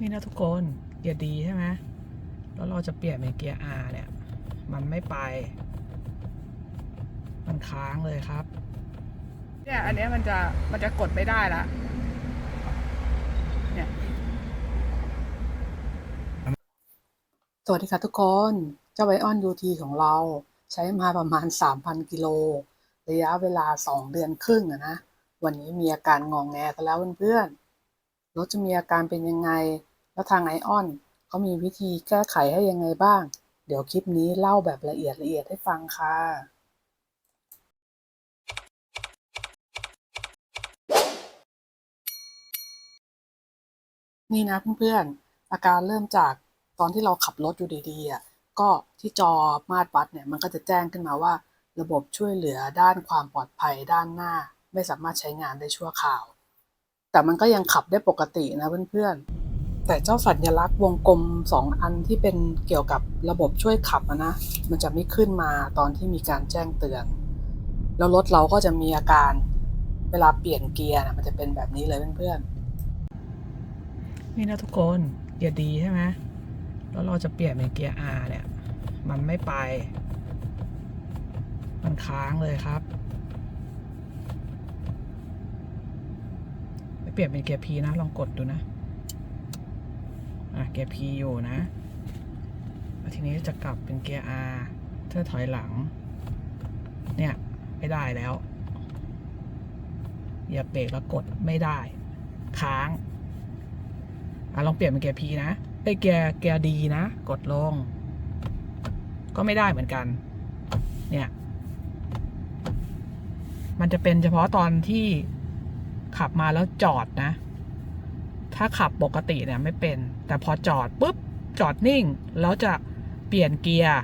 นี่นะทุกคนเกียร์ดีใช่ไหมแล้วเราจะเปลี่ยนเป็นเกียร์ R เนี่ย มันไม่ไป มันค้างเลยครับ เนี่ยอันเนี้ยมันจะมันจะกดไม่ได้ละเนี่ยสวัสดีค่ะทุกคน เจ้าไวออนยูทีของเราใช้มาประมาณ 3,000 กิโล ระยะเวลา 2 เดือนครึ่งอะนะ วันนี้มีอาการงองแงกันแล้วเพื่อนๆ รถจะมีอาการเป็นยังไง แล้วทางไอออนเขามีวิธีแก้ไขให้ยังไงบ้าง เดี๋ยวคลิปนี้เล่าแบบละเอียดละเอียดให้ฟังค่ะนี่นะเพื่อนๆอาการเริ่มจากตอนที่เราขับรถอยู่ดีๆอะก็ที่จอมาตรวัดเนี่ยมันก็จะแจ้งขึ้นมาว่า ระบบช่วยเหลือด้านความปลอดภัยด้านหน้า ไม่สามารถใช้งานได้ชั่วคราว แต่มันก็ยังขับได้ปกตินะเพื่อนๆ แต่เจ้าสัญลักษณ์วงกลมสองอันที่เป็นเกี่ยวกับระบบช่วยขับนะ มันจะไม่ขึ้นมาตอนที่มีการแจ้งเตือน แล้วรถเราก็จะมีอาการเวลาเปลี่ยนเกียร์นะมันจะเป็นแบบนี้เลยเพื่อนๆ นี่นะทุกคนเกียร์ดีใช่ไหมแล้วเราจะเปลี่ยนเป็นเกียร์ R เนี่ย มันไม่ไป มันค้างเลยครับไป เปลี่ยนเป็นเกียร์ P นะ ลองกดดูนะ อะเกียร์ P อยู่นะ ทีนี้จะกลับเป็นเกียร์ R เพื่อถอยหลัง เนี่ย ไม่ได้แล้วเหยียบเบรกแล้วกดไม่ได้ ค้าง อะลองเปลี่ยนเป็นเกียร์ P นะไอยเกียร์เกียร์ดีนะ กดลง ก็ไม่ได้เหมือนกัน เนี่ย มันจะเป็นเฉพาะตอนที่ ขับมาแล้วจอดนะ ถ้าขับปกติเนี่ยไม่เป็น แต่พอจอดปุ๊บจอดนิ่ง แล้วจะเปลี่ยนเกียร์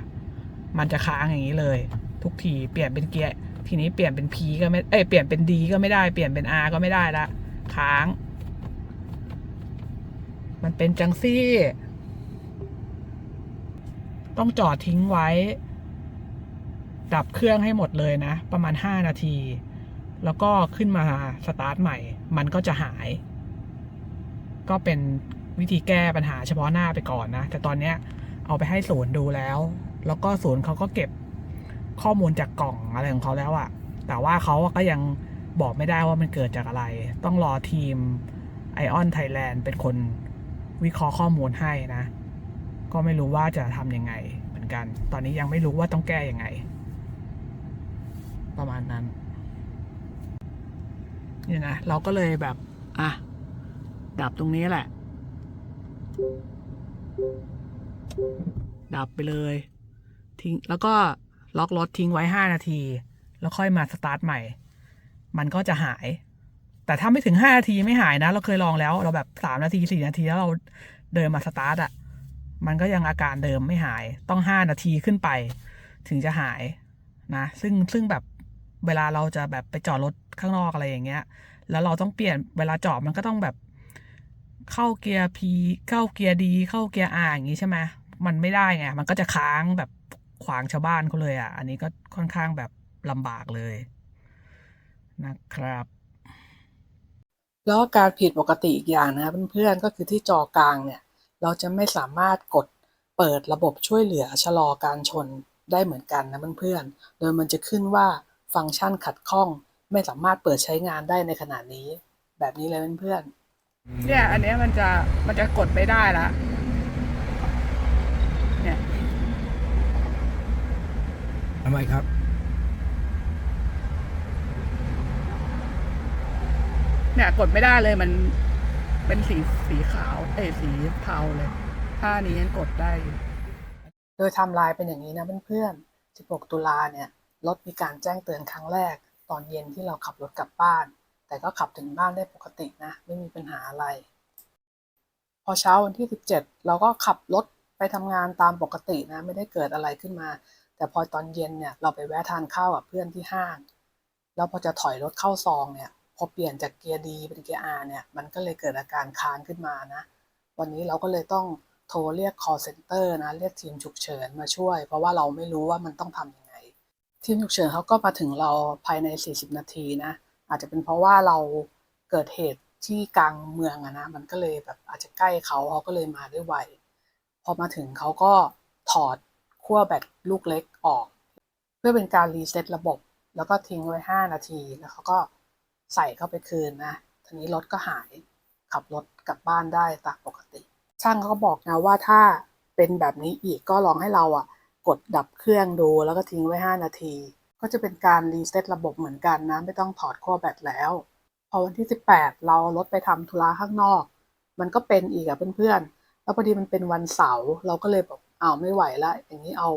มันจะค้างอย่างนี้เลย ทุกทีเปลี่ยนเป็นเกียร์ทีนี้เปลี่ยนเป็น P ก็ไม่เอ้ยเปลี่ยนเป็น D ก็ไม่ได้เปลี่ยนเป็น R ก็ไม่ได้ละค้าง มันเป็นจังซี่ ต้องจอดทิ้งไว้ ดับเครื่องให้หมดเลยนะ ประมาณ 5 นาที แล้วก็ขึ้นมาสตาร์ทใหม่ มันก็จะหาย ก็เป็นวิธีแก้ปัญหาเฉพาะหน้าไปก่อนนะ แต่ตอนเนี้ยเอาไปให้ศูนย์ดูแล้ว แล้วก็ศูนย์เขาก็เก็บข้อมูลจากกล่องอะไรของเขาแล้วอะแต่ว่าเขาก็ยังบอกไม่ได้ว่ามันเกิดจากอะไร ต้องรอทีม Ion Thailand เป็นคนวิเคราะห์ข้อมูลให้นะ ก็ไม่รู้ว่าจะทำยังไงเหมือนกัน ตอนนี้ยังไม่รู้ว่าต้องแก้ยังไง ประมาณนั้น เนี่ยนะเราก็เลยแบบอะดับตรงนี้แหละ ดับไปเลย ทิ้งแล้วก็ล็อกรถทิ้งไว้ห้านาที แล้วค่อยมาสตาร์ทใหม่ มันก็จะหาย แต่ถ้าไม่ถึงห้านาทีไม่หายนะ เราเคยลองแล้ว เราแบบสามนาทีสี่นาทีแล้วเราเดินมาสตาร์ทอะ มันก็ยังอาการเดิมไม่หาย ต้องห้านาทีขึ้นไป ถึงจะหายนะ ซึ่งซึ่งแบบ เวลาเราจะแบบไปจอดรถข้างนอกอะไรอย่างเงี้ย แล้วเราต้องเปลี่ยนเวลาจอดมันก็ต้องแบบเข้าเกียร์ P เข้าเกียร์ดี เข้าเกียร์ R อย่างงี้ใช่ไหมมันไม่ได้ไงมันก็จะค้างแบบขวางชาวบ้านเขาเลยอะ อันนี้ก็ค่อนข้างแบบลำบากเลย นะครับ แล้วการผิดปกติอีกอย่างนะเพื่อนๆก็คือที่จอกลางเนี่ย เราจะไม่สามารถกดเปิดระบบช่วยเหลือชะลอการชนได้เหมือนกันนะเพื่อนๆโดยมันจะขึ้นว่า ฟังก์ชันขัดข้อง ไม่สามารถเปิดใช้งานได้ในขณะนี้ แบบนี้เลยเพื่อนๆเนี่ยอันเนี้ยมันจะมันจะกดไม่ได้ละเนี่ยทำไมครับเนี่ยกดไม่ได้เลยมันเป็นสีสีขาว เอ้ยสีเทาเลยถ้านี้ยังกดได้อยู่โดยไทม์ไลน์เป็นอย่างนี้นะเพื่อนๆ16 ตุลาเนี่ย รถมีการแจ้งเตือนครั้งแรก ตอนเย็นที่เราขับรถกลับบ้าน แต่ก็ขับถึงบ้านได้ปกตินะ ไม่มีปัญหาอะไร พอเช้าวันที่ 17 เราก็ขับรถไปทำงานตามปกตินะ ไม่ได้เกิดอะไรขึ้นมา แต่พอตอนเย็นเนี่ยเราไปแวะทานข้าวกับเพื่อนที่ห้าง แล้วพอจะถอยรถเข้าซองเนี่ยพอเปลี่ยนจากเกียร์ดีเป็นเกียร์ R เนี่ยมันก็เลยเกิดอาการค้างขึ้นมานะ วันนี้เราก็เลยต้องโทรเรียก call center นะ เรียกทีมฉุกเฉินมาช่วย เพราะว่าเราไม่รู้ว่ามันต้องทำยังไง ทีมฉุกเฉินเขาก็มาถึงเราภายใน 40 นาทีนะ อาจจะเป็นเพราะว่าเราเกิดเหตุที่กลางเมืองอะนะ มันก็เลยแบบอาจจะใกล้เขาเขาก็เลยมาได้ไว พอมาถึงเขาก็ถอดขั้วแบตลูกเล็กออก เพื่อเป็นการรีเซ็ตระบบ แล้วก็ทิ้งไว้ 5 นาที แล้วเขาก็ใส่เข้าไปคืนนะทีนี้รถก็หาย ขับรถกลับบ้านได้ตามปกติ ช่างเขาก็บอกนะว่าถ้าเป็นแบบนี้อีกก็ลองให้เราอะ ดดับเครื่องดูแล้วก็ทิ้งไว้ 5 นาที ก็จะเป็นการรีเซ็ตระบบเหมือนกันนะ ไม่ต้องถอดขั้วแบตแล้ว พอวันที่ 18 เรารถไปทำธุระข้างนอก มันก็เป็นอีกอะเพื่อนๆ แล้วพอดีมันเป็นวันเสาร์เราก็เลยแบบอ้าวไม่ไหวละอย่างนี้เอา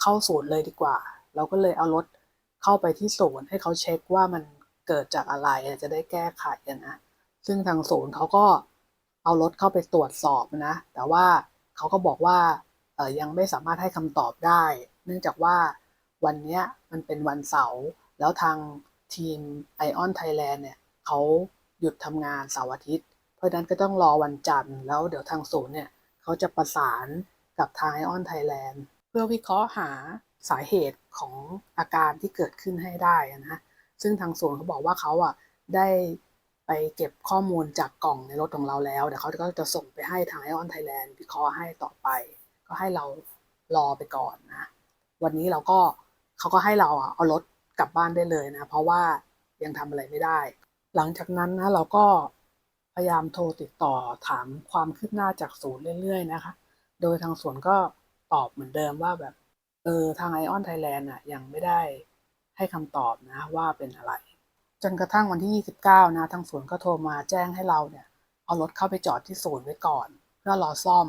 เข้าศูนย์เลยดีกว่า เราก็เลยเอารถเข้าไปที่ศูนย์ให้เขาเช็คว่ามันเกิดจากอะไรจะได้แก้ไขนะซึ่งทางศูนย์เขาก็เอารถเข้าไปตรวจสอบนะ แต่ว่าเขาก็บอกว่า ยังไม่สามารถให้คำตอบได้ เนื่องจากว่าวันนี้มันเป็นวันเสาร์แล้วทางทีม Ion Thailand เนี่ยเขาหยุดทำงานเสาร์อาทิตย์ เพราะนั้นก็ต้องรอวันจันทร์แล้วเดี๋ยวทางศูนย์เนี่ยเขาจะประสานกับทาง Ion Thailand เพื่อวิเคราะห์หาสาเหตุของอาการที่เกิดขึ้นให้ได้อะนะซึ่งทางศูนย์เขาบอกว่าเขาอะได้ไปเก็บข้อมูลจากกล่องในรถของเราแล้วเดี๋ยวเขาก็จะส่งไปให้ทาง Ion Thailand วิเคราะห์ให้ต่อไป ก็ให้เรารอไปก่อนนะ วันนี้เราก็เขาก็ให้เราอะเอารถกลับบ้านได้เลยนะ เพราะว่ายังทำอะไรไม่ได้ หลังจากนั้นนะเราก็พยายามโทรติดต่อถามความคืบหน้าจากศูนย์เรื่อย ๆ นะคะ โดยทางศูนย์ก็ตอบเหมือนเดิมว่าแบบเออทาง Ion Thailand อะยังไม่ได้ให้คำตอบนะว่าเป็นอะไร จนกระทั่งวันที่ 29 นะ ทางศูนย์ก็โทรมาแจ้งให้เราเนี่ย เอารถเข้าไปจอดที่ศูนย์ไว้ก่อน เพื่อรอซ่อม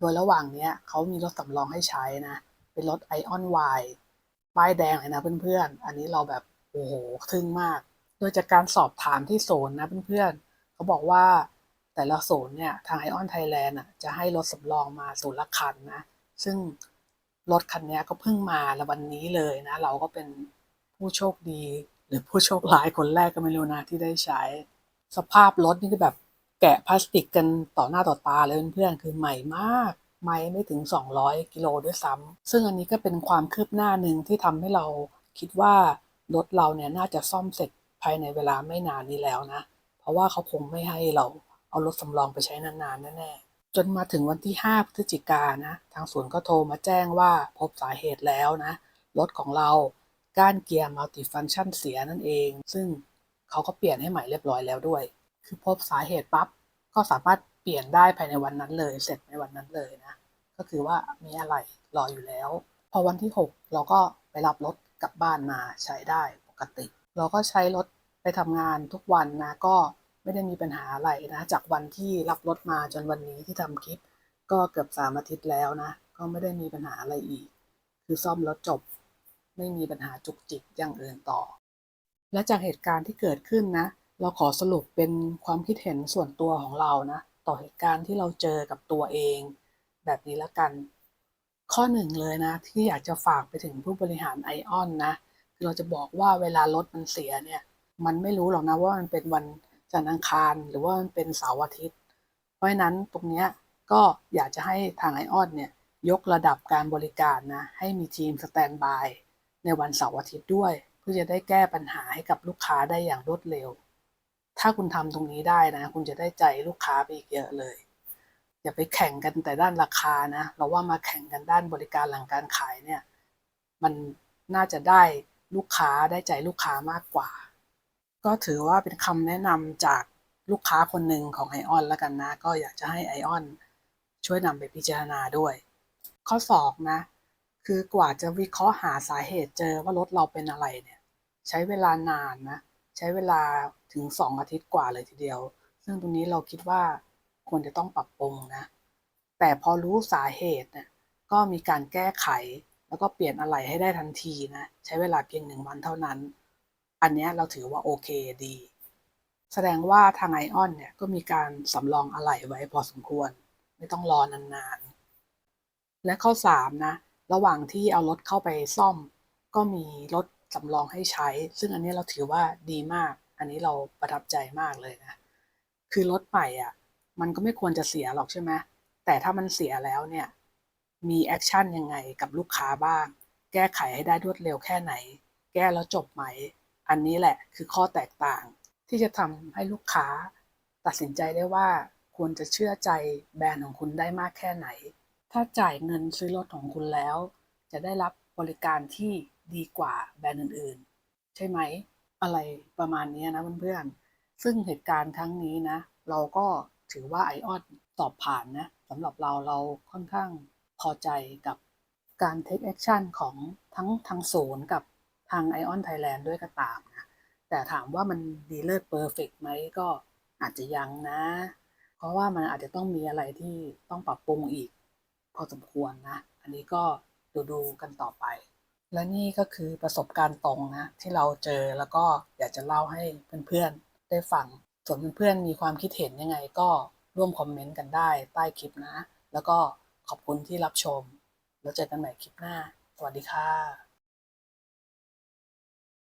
โดยระหว่างเนี้ยเขามีรถสำรองให้ใช้นะ เป็นรถ Ion Y ป้ายแดงเลยนะเพื่อนๆ อันนี้เราแบบโอ้โหทึ่งมาก โดยจากการสอบถามที่ศูนนะเพื่อนๆเขาบอกว่าแต่ละศูนเนี่ยทาง Ion Thailand อะจะให้รถสำรองมาศูนย์ละคันนะ ซึ่งรถคันนี้ก็เพิ่งมาในวันนี้เลยนะ เราก็เป็นผู้โชคดี หรือผู้โชคร้ายคนแรกก็ไม่รู้นะที่ได้ใช้ สภาพรถนี่คือแบบ แกะพลาสติกกันต่อหน้าต่อตาเลยเพื่อนๆคือใหม่มากไม่ไม่ถึง 200 กิโลด้วยซ้ำซึ่งอันนี้ก็เป็นความคืบหน้าหนึ่งที่ทำให้เราคิดว่ารถเราเนี่ยน่าจะซ่อมเสร็จภายในเวลาไม่นานนี้แล้วนะ เพราะว่าเขาคงไม่ให้เราเอารถสำรองไปใช้นานๆแน่ๆจนมาถึงวันที่ 5 พฤศจิกานะ ทางศูนย์ก็โทรมาแจ้งว่าพบสาเหตุแล้วนะ รถของเราก้านเกียร์มัลติฟังชันเสียนั่นเอง ซึ่งเขาก็เปลี่ยนให้ใหม่เรียบร้อยแล้วด้วย คือพบสาเหตุปั๊บก็สามารถเปลี่ยนได้ภายในวันนั้นเลย เสร็จในวันนั้นเลยนะ ก็คือว่ามีอะไรรออยู่แล้ว พอวันที่ 6 เราก็ไปรับรถกลับบ้านมาใช้ได้ปกติ เราก็ใช้รถไปทำงานทุกวันนะก็ไม่ได้มีปัญหาอะไรนะ จากวันที่รับรถมาจนวันนี้ที่ทำคลิป ก็เกือบสามอาทิตย์แล้วนะ ก็ไม่ได้มีปัญหาอะไรอีก คือซ่อมรถจบ ไม่มีปัญหาจุกจิกอย่างอื่นต่อ และจากเหตุการณ์ที่เกิดขึ้นนะ เราขอสรุปเป็นความคิดเห็นส่วนตัวของเรานะ ต่อเหตุการณ์ที่เราเจอกับตัวเอง แบบนี้ละกัน ข้อหนึ่งเลยนะ ที่อยากจะฝากไปถึงผู้บริหารไอออนนะคือเราจะบอกว่าเวลารถมันเสียเนี่ย มันไม่รู้หรอกนะว่ามันเป็นวันจันทร์อังคาร หรือว่ามันเป็นเสาร์อาทิตย์ เพราะฉะนั้นตรงเนี้ยก็อยากจะให้ทางไอออนเนี่ยยกระดับการบริการนะ ให้มีทีมสแตนบายในวันเสาร์อาทิตย์ด้วย เพื่อจะได้แก้ปัญหาให้กับลูกค้าได้อย่างรวดเร็ว ถ้าคุณทำตรงนี้ได้นะ คุณจะได้ใจลูกค้าไปอีกเยอะเลย อย่าไปแข่งกันแต่ด้านราคานะ เราว่ามาแข่งกันด้านบริการหลังการขายเนี่ย มันน่าจะได้ลูกค้าได้ใจลูกค้ามากกว่า ก็ถือว่าเป็นคำแนะนำจากลูกค้าคนหนึ่งของไอออนแล้วกันนะ ก็อยากจะให้ไอออนช่วยนำไปพิจารณาด้วย ข้อ2นะ คือกว่าจะวิเคราะห์หาสาเหตุเจอว่ารถเราเป็นอะไรเนี่ย ใช้เวลานานนะ ใช้เวลา ถึง 2 อาทิตย์กว่าเลยทีเดียว ซึ่งตรงนี้เราคิดว่าควรจะต้องปรับปรุงนะ แต่พอรู้สาเหตุเนี่ยก็มีการแก้ไข แล้วก็เปลี่ยนอะไหล่ให้ได้ทันทีนะ ใช้เวลาเพียงหนึ่งวันเท่านั้น อันนี้เราถือว่าโอเคดี แสดงว่าทางไอออนเนี่ยก็มีการสำรองอะไหล่ไว้พอสมควร ไม่ต้องรอนานๆ และข้อ 3 นะ ระหว่างที่เอารถเข้าไปซ่อม ก็มีรถสำรองให้ใช้ ซึ่งอันนี้เราถือว่าดีมาก อันนี้เราประทับใจมากเลยนะ คือรถใหม่อะ มันก็ไม่ควรจะเสียหรอกใช่ไหมแต่ถ้ามันเสียแล้วเนี่ย มีแอคชั่นยังไงกับลูกค้าบ้าง แก้ไขให้ได้รวดเร็วแค่ไหน แก้แล้วจบไหม อันนี้แหละคือข้อแตกต่าง ที่จะทำให้ลูกค้า ตัดสินใจได้ว่าควรจะเชื่อใจแบรนด์ของคุณได้มากแค่ไหน ถ้าจ่ายเงินซื้อรถของคุณแล้ว จะได้รับบริการที่ดีกว่าแบรนด์อื่นๆ ใช่ไหม อะไรประมาณนี้นะเพื่อนๆ ซึ่งเหตุการณ์ครั้งนี้นะ เราก็ถือว่าไอออนสอบผ่านนะสำหรับเราเราค่อนข้างพอใจกับการ take action ของทั้งทางศูนย์กับทาง Ion Thailand ด้วยก็ตามนะ แต่ถามว่ามันดีเลิศเพอร์เฟกไหมก็อาจจะยังนะ เพราะว่ามันอาจจะต้องมีอะไรที่ต้องปรับปรุงอีก พอสมควรนะ อันนี้ก็ดูดูกันต่อไป และนี่ก็คือประสบการณ์ตรงนะที่เราเจอแล้วก็อยากจะเล่าให้เพื่อนๆได้ฟัง ส่วนเพื่อนๆมีความคิดเห็นยังไงก็ร่วมคอมเมนต์กันได้ใต้คลิปนะ แล้วก็ขอบคุณที่รับชม แล้วเจอกันใหม่คลิปหน้า สวัสดีค่ะ